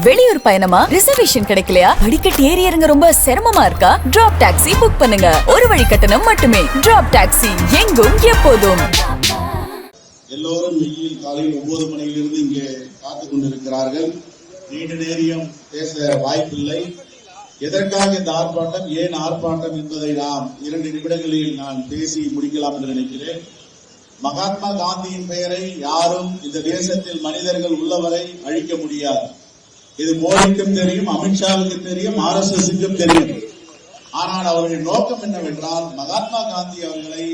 வெளியூர் பயணமா? ரிசர்வேஷன் கிடைக்கலையா? படிக்கட் ஏறி இறங்க ரொம்ப சிரமமா இருக்கா? டிராப் டாக்ஸி புக் பண்ணுங்க. ஒரு வழி கட்டணம் மட்டுமே. டிராப் டாக்ஸி எங்கும் எப்போதும். எல்லோரும் வெயில் காலையில் ஒன்பது மணியிலிருந்து இங்கே காத்து கொண்டிருக்கிறார்கள். நீண்ட நேரியம் பேச வாய்ப்பில்லை. எதற்காக இந்த ஆர்ப்பாட்டம்? ஏன் ஆர்ப்பாட்டம் என்பதை நாம் இரண்டு நிமிடங்களில் நான் பேசி முடிக்கலாம் என்று நினைக்கிறேன். மகாத்மா காந்தியின் பெயரை யாரும் இந்த தேசத்தில் மனிதர்கள் உள்ளவரை அழிக்க முடியாது. இது மோடிக்கும் தெரியும் அமித்ஷாவுக்கும் தெரியும் ஆர் எஸ் எஸ்க்கும் தெரியும். ஆனால் அவர்கள் நோக்கம் என்னவென்றால் மகாத்மா காந்தி அவர்களை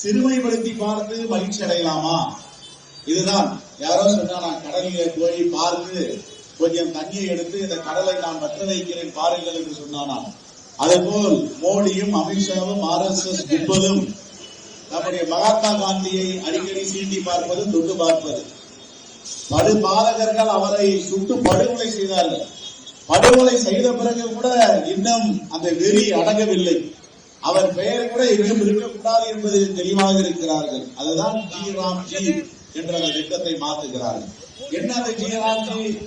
சிறுமைப்படுத்தி பார்த்து மகிழ்ச்சி அடையலாமா? இதுதான். யாரோ சொன்னா நான் கடலிலே போய் பார்த்து கொஞ்சம் தண்ணியை எடுத்து இந்த கடலை நான் வற்ற வைக்கிறேன் பாருங்கள் என்று சொன்னானாம். அதுபோல் மோடியும் அமித்ஷாவும் ஆர் எஸ் எஸ் நம்முடைய மகாத்மா காந்தியை அடிக்கடி சீண்டி பார்ப்பது தொட்டு பார்ப்பது படுபாதகர்கள் அவரை சுட்டு படுகொலை செய்தார்கள். படுகொலை செய்த பிறகு கூட இன்னும் அந்த வெறி அடங்கவில்லை. அவர் பெயர் கூட எங்கும் இருக்கக்கூடாது என்பது தெளிவாக இருக்கிறார்கள். அதுதான் ஜி. ஜி என்ற அந்த திட்டத்தை மாற்றுகிறார்கள். என்ன அந்த ஜி. ஜி?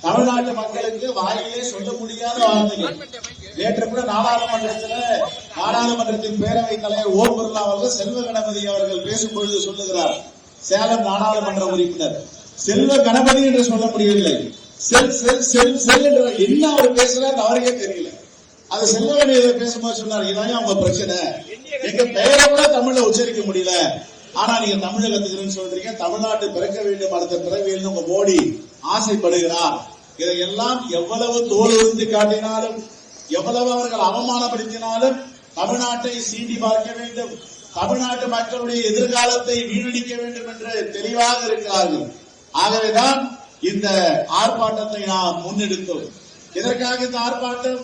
தமிழ்நாட்டு மக்களுக்கு வாயிலே சொல்ல முடியாத வார்த்தைகள். நேற்று கூட நாடாளுமன்றத்தில் நாடாளுமன்றத்தின் பேரவைத் தலைவர் ஓம் பிர்லா அவர்கள் செல்வ கணபதி அவர்கள் பேசும் பொழுது சொல்லுகிறார். சேலம் நாடாளுமன்ற உறுப்பினர். செல்வ கணபதி என்று சொல்ல முடியவில்லை. செல் செல் செல் செல் என்ற என்ன அவர் பேசுறாரு அவருக்கே தெரியல. அது செல்வகணி பேசும்போது சொன்னார் இதான் அவங்க பிரச்சனை. எங்க பெயரை கூட தமிழ்ல உச்சரிக்க முடியல. ஆனா நீங்க தமிழை கத்துக்கிறேன்னு சொல்றீங்க தமிழ்நாட்டு பிறக்க வேண்டும் அடுத்த பிறவியில் உங்க மோடி ஆசைப்படுகிறார். இதையெல்லாம் எவ்வளவு தோல் உறுதி காட்டினாலும் எவ்வளவு அவர்கள் அவமானப்படுத்தினாலும் தமிழ்நாட்டை சீண்டி பார்க்க வேண்டும். தமிழ்நாட்டு மக்களுடைய எதிர்காலத்தை வீணடிக்க வேண்டும் என்று தெளிவாக இருக்கிறார்கள். ஆகவேதான் இந்த ஆர்ப்பாட்டத்தை நாம் முன்னெடுத்தோம். இதற்காக இந்த ஆர்ப்பாட்டம்?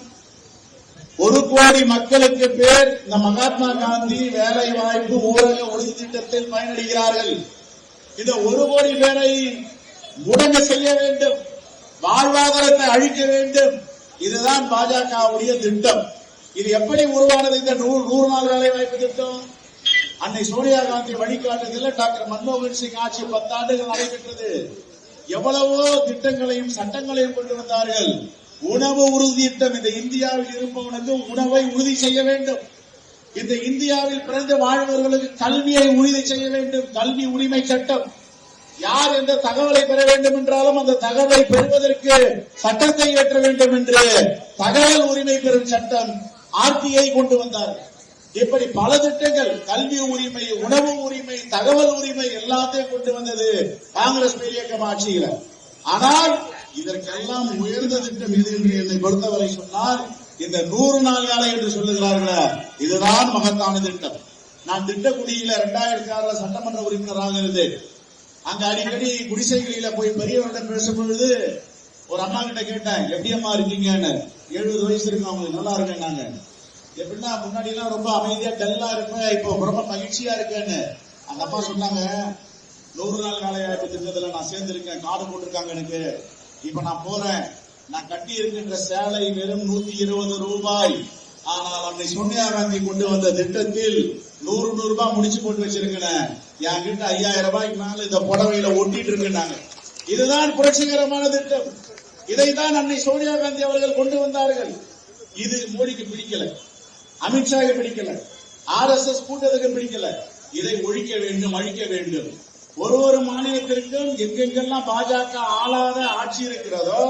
ஒரு கோடி மக்களுக்கு பேர் இந்த மகாத்மா காந்தி வேலை வாய்ப்பு ஊரக ஒளி திட்டத்தில் பயனடைகிறார்கள். இந்த ஒரு கோடி பேரை முடங்க செய்ய வேண்டும். வாழ்வாதாரத்தை அழிக்க வேண்டும். இதுதான் பாஜகவுடைய திட்டம். இது எப்படி உருவானது? இந்த நூறு நூறு நாள் வேலை வாய்ப்பு திட்டம். அன்னை சோனியா காந்தி வழிகாட்டுதல டாக்டர் மன்மோகன் சிங் ஆட்சி பத்தாண்டுகள் நடைபெற்றது. எவ்வளவோ திட்டங்களையும் சட்டங்களையும் கொண்டு வந்தார்கள். உணவு உறுதி திட்டம் இந்த இந்தியாவில் இருப்பவனுக்கு உணவை உறுதி செய்ய வேண்டும். இந்த இந்தியாவில் பிறந்து வாழ்பவர்களுக்கு கல்வியை உறுதி செய்ய வேண்டும். கல்வி உரிமை சட்டம். யார் எந்த தகவலை பெற வேண்டும் என்றாலும் அந்த தகவலை பெறுவதற்கு சட்டத்தை இயற்ற வேண்டும் என்று தகவல் உரிமை பெறும் சட்டம் ஆர்டிஐ கொண்டு வந்தார்கள். இப்படி பல திட்டங்கள் கல்வி உரிமை உணவு உரிமை தகவல் உரிமை எல்லாத்தையும் கொண்டு வந்தது காங்கிரஸ் இயக்கம் ஆட்சியில. ஆனால் இதற்கெல்லாம் உயர்ந்த திட்டம் இது என்று என்னை பொறுத்தவரை சொன்னால் இந்த நூறு நாள் வேலை என்று சொல்லுகிறார்கள இதுதான் மகத்தான திட்டம். நான் திட்டக்குடியில இரண்டாயிரத்தி ஆறுல சட்டமன்ற உறுப்பினராக இருந்தேன். அங்க அடிக்கடி குடிசைகளில போய் பெரியவர்கிட்ட பேசும் பொழுது ஒரு அம்மா கிட்ட கேட்டேன் எப்படி அம்மா இருக்கீங்கன்னு? எழுபது வயசு இருக்கு அவங்களுக்கு நல்லா இருக்கேன் நாங்க எப்படின்னா முன்னாடி எல்லாம் ரொம்ப அமைதியா டல்லா இருப்பேன். இப்போ ரொம்ப மகிழ்ச்சியா இருக்கேன்னு. அந்த அம்மா சொன்னாங்க நூறு நாள் வேலை வாய்ப்பு திட்டத்துல நான் சேர்ந்திருக்கேன். காடு போட்டிருக்காங்க எனக்கு. இப்ப நான் போறேன். நான் கட்டி இருக்கின்ற சேலை வெறும் நூத்தி இருபது ரூபாய். ஆனால் அன்னை சோனியா காந்தி கொண்டு வந்த திட்டத்தில் நூறு நூறு ரூபாய் முடிச்சு போட்டு வச்சிருக்கிறேன். என் கிட்ட ஐயாயிரம் ரூபாய்க்கு மேல இந்த புடவையில ஒட்டிட்டு இருக்கிறாங்க இதுதான் புரட்சிகரமான திட்டம். இதைத்தான் அன்னை சோனியா காந்தி அவர்கள் கொண்டு வந்தார்கள். இது மோடிக்கு பிடிக்கல. அமித்ஷாக்கு பிடிக்கல. ஆர் எஸ் எஸ் கூட்டத்துக்கு பிடிக்கல. இதை ஒழிக்க வேண்டும் அழிக்க வேண்டும். ஒரு ஒரு மாநிலத்திற்கும் எங்கெங்கெல்லாம் பாஜக ஆளாத ஆட்சி இருக்கிறதோ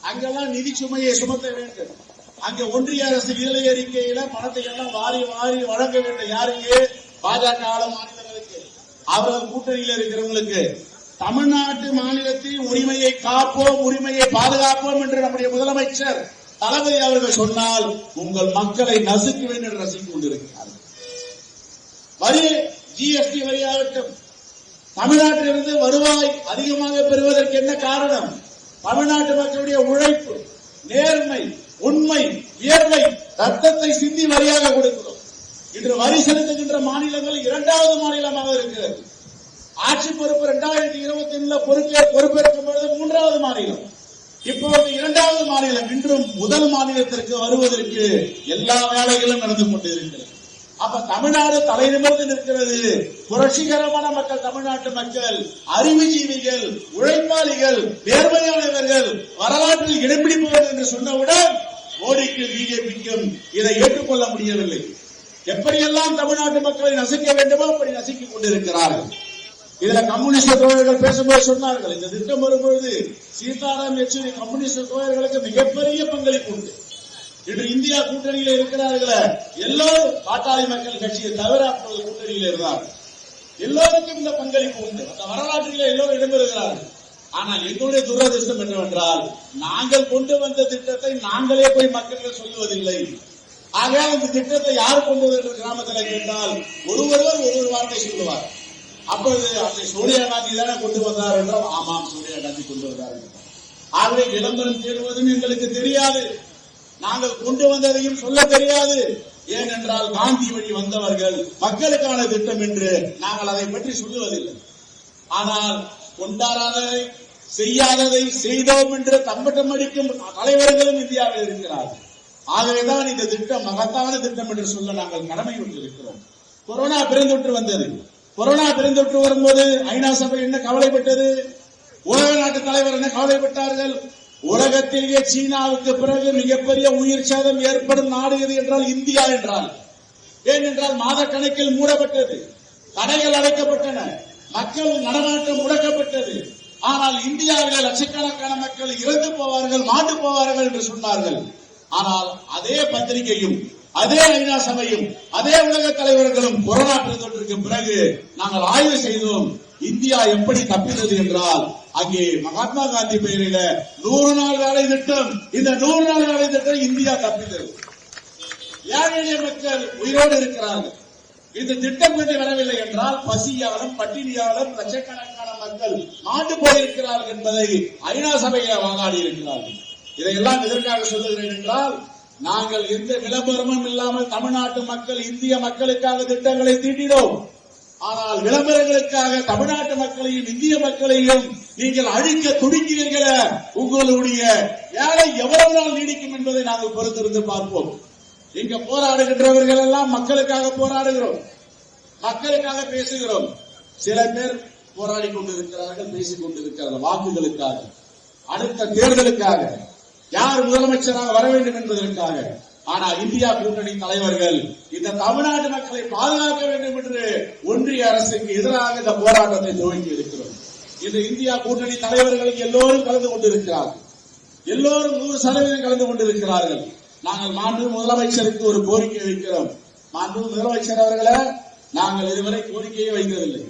அங்கெல்லாம் நிதி சுமையை சுமத்த வேண்டும். அங்க ஒன்றிய அரசு நிலை அறிக்கையில பணத்தை எல்லாம் வாரி வாரி வழங்க வேண்டும். யாருக்கு? பாஜக ஆள மாநிலங்களுக்கு. அவர்கள் கூட்டணியில் இருக்கிறவங்களுக்கு. தமிழ்நாட்டு மாநிலத்தின் உரிமையை காப்போம் உரிமையை பாதுகாப்போம் என்று நம்முடைய முதலமைச்சர் தளபதி அவர்கள் சொன்னால் உங்கள் மக்களை நசுக்குவேன் என்று ரசித்துக் கொண்டிருக்கிறார்கள். வரி ஜிஎஸ்டி வரியாகட்டும் தமிழ்நாட்டிலிருந்து வருவாய் அதிகமாக பெறுவதற்கு என்ன காரணம்? தமிழ்நாட்டு மக்களுடைய உழைப்பு நேர்மை உண்மை இயற்கை ரத்தத்தை சிந்தி வரியாக கொடுக்கிறோம். இன்று வரி செலுத்துகின்ற மாநிலங்கள் இரண்டாவது மாநிலமாக இருக்கிறது. ஆட்சி பொறுப்பு இரண்டாயிரத்தி இருபத்தி ஒண்ணுல பொறுப்பே பொறுப்பேற்கும் பொழுது மூன்றாவது மாநிலம். இப்போது இரண்டாவது மாநிலம் இன்றும் முதல் மாநிலத்திற்கு வருவதற்கு எல்லா வேலைகளும் நடந்து கொண்டிருக்கிறது. அப்ப தமிழ்நாடு தலை நிமிர்ந்து நிற்கிறது. புரட்சிகரமான மக்கள் தமிழ்நாட்டு மக்கள் அறிவுஜீவிகள் உழைப்பாளிகள் நேர்மையானவர்கள் வரலாற்றில் இடம்பிடிப்பவர்கள் என்று சொன்னவுடன் மோடிக்கு பிஜேபிக்கும் இதை ஏற்றுக்கொள்ள முடியவில்லை. எப்படியெல்லாம் தமிழ்நாட்டு மக்களை நசிக்க வேண்டுமோ அப்படி நசுக்கிக் கொண்டிருக்கிறார்கள். இதுல கம்யூனிஸ்ட் தோழர்கள் பேசும்போது சொன்னார்கள். இந்த திட்டம் வரும்பொழுது சீதாராம் யெச்சூரி கம்யூனிஸ்ட் தோழர்களுக்கு மிகப்பெரிய பங்களிப்பு உண்டு. இன்று இந்தியா கூட்டணியில இருக்கிறார்களே எல்லோரும் பாட்டாளி மக்கள் கட்சியை தவிர அப்போது கூட்டணியில் இருந்தார்கள். எல்லோருக்கும் இந்த பங்களிப்பு உண்டு. அந்த வரலாற்றிலே எல்லோரும் இடம்பெறுகிறார்கள். ஆனால் எங்களுடைய துரதிருஷ்டம் என்னவென்றால் நாங்கள் கொண்டு வந்த திட்டத்தை நாங்களே போய் மக்களிடம் சொல்லுவதில்லை. ஆக இந்த திட்டத்தை யார் கொண்டு வந்த என்று கிராமத்தில் கேட்டால் ஒருவருவர் ஒரு ஒரு வார்த்தை சொல்லுவார். அப்போது அதை சோனியா காந்தி தானே கொண்டு வந்தார் என்றால் ஆமாம் சோனியா காந்தி கொண்டு வந்தார் என்றார். ஆகவே விளம்பரம் தேடுவதும் எங்களுக்கு தெரியாது. நாங்கள் கொண்டு வந்ததையும் சொல்ல தெரியாது. ஏனென்றால் காந்தி வழி வந்தவர்கள் மக்களுக்கான திட்டம் என்று நாங்கள் அதை பற்றி சொல்லுவதில்லை. ஆனால் கொண்டாடாததை செய்யாததை செய்தோம் என்று தம்பட்டம் அடிக்கும் தலைவர்களும் இந்தியாவில் இருக்கிறார்கள். ஆகவேதான் இந்த திட்டம் மகத்தான திட்டம் என்று சொல்ல நாங்கள் கடமை கொண்டிருக்கிறோம். கொரோனா பெருந்தொற்று வந்தது. கொரோனா பெருந்தொற்று வரும்போது ஐநா சபை என்ன கவலைப்பட்டது? உலக நாட்டு தலைவர் என்ன கவலைப்பட்டார்கள்? உலகத்திலேயே சீனாவுக்கு பிறகு மிகப்பெரிய உயிர் சேதம் ஏற்படும் நாடு எது என்றால் இந்தியா என்றால். ஏனென்றால் மாதக்கணக்கில் மூடப்பட்டது. கடைகள் அடைக்கப்பட்டன. மக்கள் நடமாட்டம் முடக்கப்பட்டது. ஆனால் இந்தியாவில் லட்சக்கணக்கான மக்கள் இறந்து போவார்கள் மாண்டு போவார்கள் என்று சொன்னார்கள். ஆனால் அதே பத்திரிகையும் அதே ஐநா சபையும் அதே உலக தலைவர்களும் கொரோனா பெருந்தொற்றுக்கு பிறகு நாங்கள் ஆய்வு செய்தோம் இந்தியா எப்படி தப்பித்தது என்றால் அங்கே மகாத்மா காந்தி பெயரில நூறு நாள் வேலை திட்டம் இந்த நூறு நாள் வேலை திட்டம் இந்தியா தப்பித்தது. ஏழை எளிய மக்கள் உயிரோடு இருக்கிறார்கள்? இந்த திட்டம் கொண்டு வரவில்லை என்றால் பசியாலும் பட்டினியாலும் லட்சக்கணக்கான மக்கள் மாண்டு போயிருக்கிறார்கள் என்பதை ஐநா சபையில வாதாடி இருக்கிறார்கள். இதையெல்லாம் எதற்காக சொல்லுகிறேன் என்றால் நாங்கள் எந்த விளம்பரமும் இல்லாமல் தமிழ்நாட்டு மக்கள் இந்திய மக்களுக்காக திட்டங்களை தீட்டினோம். ஆனால் விளம்பரங்களுக்காக தமிழ்நாட்டு மக்களையும் இந்திய மக்களையும் நீங்கள் அழிக்க துடிக்கிறீர்கள உங்களுடைய வேலை எவ்வளவு நாள் நீடிக்கும் என்பதை நாங்கள் பொறுத்திருந்து பார்ப்போம். இங்க போராடுகின்றவர்கள் எல்லாம் மக்களுக்காக போராடுகிறோம். மக்களுக்காக பேசுகிறோம். சில பேர் போராடி கொண்டிருக்கிறார்கள் பேசிக் கொண்டிருக்கிறார்கள் வாக்குகளுக்காக. அடுத்த தேர்தலுக்காக. யார் முதலமைச்சராக வர வேண்டும் என்பதற்காக. ஆனால் இந்தியா கூட்டணி தலைவர்கள் இந்த தமிழ்நாட்டு மக்களை பாதுகாக்க வேண்டும் என்று ஒன்றிய அரசுக்கு எதிராக இந்த போராட்டத்தை துவங்கி இருக்கிறோம். இந்த இந்தியா கூட்டணி தலைவர்கள் எல்லோரும் கலந்து கொண்டிருக்கிறார்கள். எல்லோரும் நூறு சதவீதம் கலந்து கொண்டிருக்கிறார்கள். நாங்கள் மாண்பு முதலமைச்சருக்கு ஒரு கோரிக்கை வைக்கிறோம். மாண்பு முதலமைச்சர் அவர்களை நாங்கள் இதுவரை கோரிக்கையை வைக்கவில்லை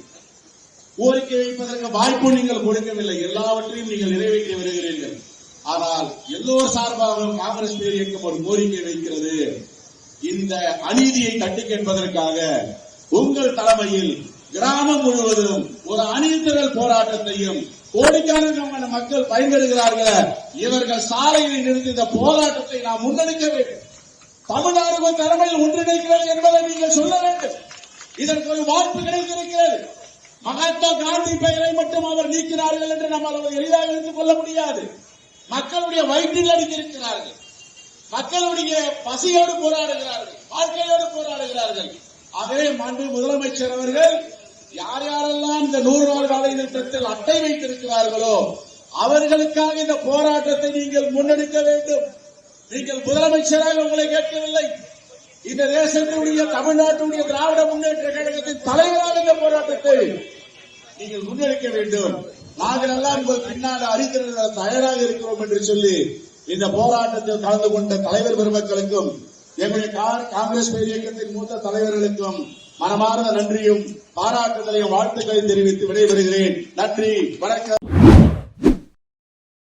கோரிக்கை வைப்பதற்கு வாய்ப்பு நீங்கள் கொடுக்கவில்லை. எல்லாவற்றையும் நீங்கள் நிறைவேற்றி வருகிறீர்கள். ஆனால் எல்லோர் சார்பாகவும் காங்கிரஸ் பேர் இயக்கம் ஒரு கோரிக்கை வைக்கிறது. இந்த அநீதியை தட்டி கேட்பதற்காக உங்கள் தலைமையில் கிராமம் முழுவதும் ஒரு அணிதிரள் போராட்டத்தையும் கோடிக்கணக்கான மக்கள் பயன்பெறுகிறார்கள் இவர்கள் சாலையில் நிறுத்தி இந்த போராட்டத்தை நாம் முன்னெடுக்க வேண்டும். தமிழ்நாடு தலைமையில் ஒன்றிணைக்கிறது என்பதை நீங்கள் சொல்ல வேண்டும். இதற்கு ஒரு வாய்ப்பு கிடைத்திருக்கிறது. மகாத்மா காந்தி பெயரை மட்டும் அவர் நீக்கினார்கள் என்று நம்மால் எளிதாக எடுத்துக் கொள்ள முடியாது. மக்களுடைய வயிற்றில் அடித்திருக்கிறார்கள். மக்களுடைய பசியோடு போராடுகிறார்கள் வாழ்க்கையோடு போராடுகிறார்கள். ஆகவே மாண்பு முதலமைச்சர் அவர்கள் யார் யாரெல்லாம் இந்த நூறு நாள் வேலை திட்டத்தில் அட்டை வைத்திருக்கிறார்களோ அவர்களுக்காக இந்த போராட்டத்தை நீங்கள் முன்னெடுக்க வேண்டும். நீங்கள் முதலமைச்சராக உங்களை கேட்கவில்லை. இந்த தேசத்தினுடைய தமிழ்நாட்டுடைய திராவிட முன்னேற்ற கழகத்தின் தலைவராக இந்த போராட்டத்தை நீங்கள் முன்னெடுக்க வேண்டும். நாங்கள் எல்லாம் உங்கள் பின்னாடி அறிந்திருந்த தயாராக இருக்கிறோம் என்று சொல்லி இந்த போராட்டத்தில் கலந்து கொண்ட தலைவர் பெருமக்களுக்கும் எங்களுடைய காங்கிரஸ் இயக்கத்தின் மூத்த தலைவர்களுக்கும் மனமார்ந்த நன்றியும் பாராட்டுதலையும் வாழ்த்துக்களையும் தெரிவித்து விடைபெறுகிறேன். நன்றி வணக்கம்.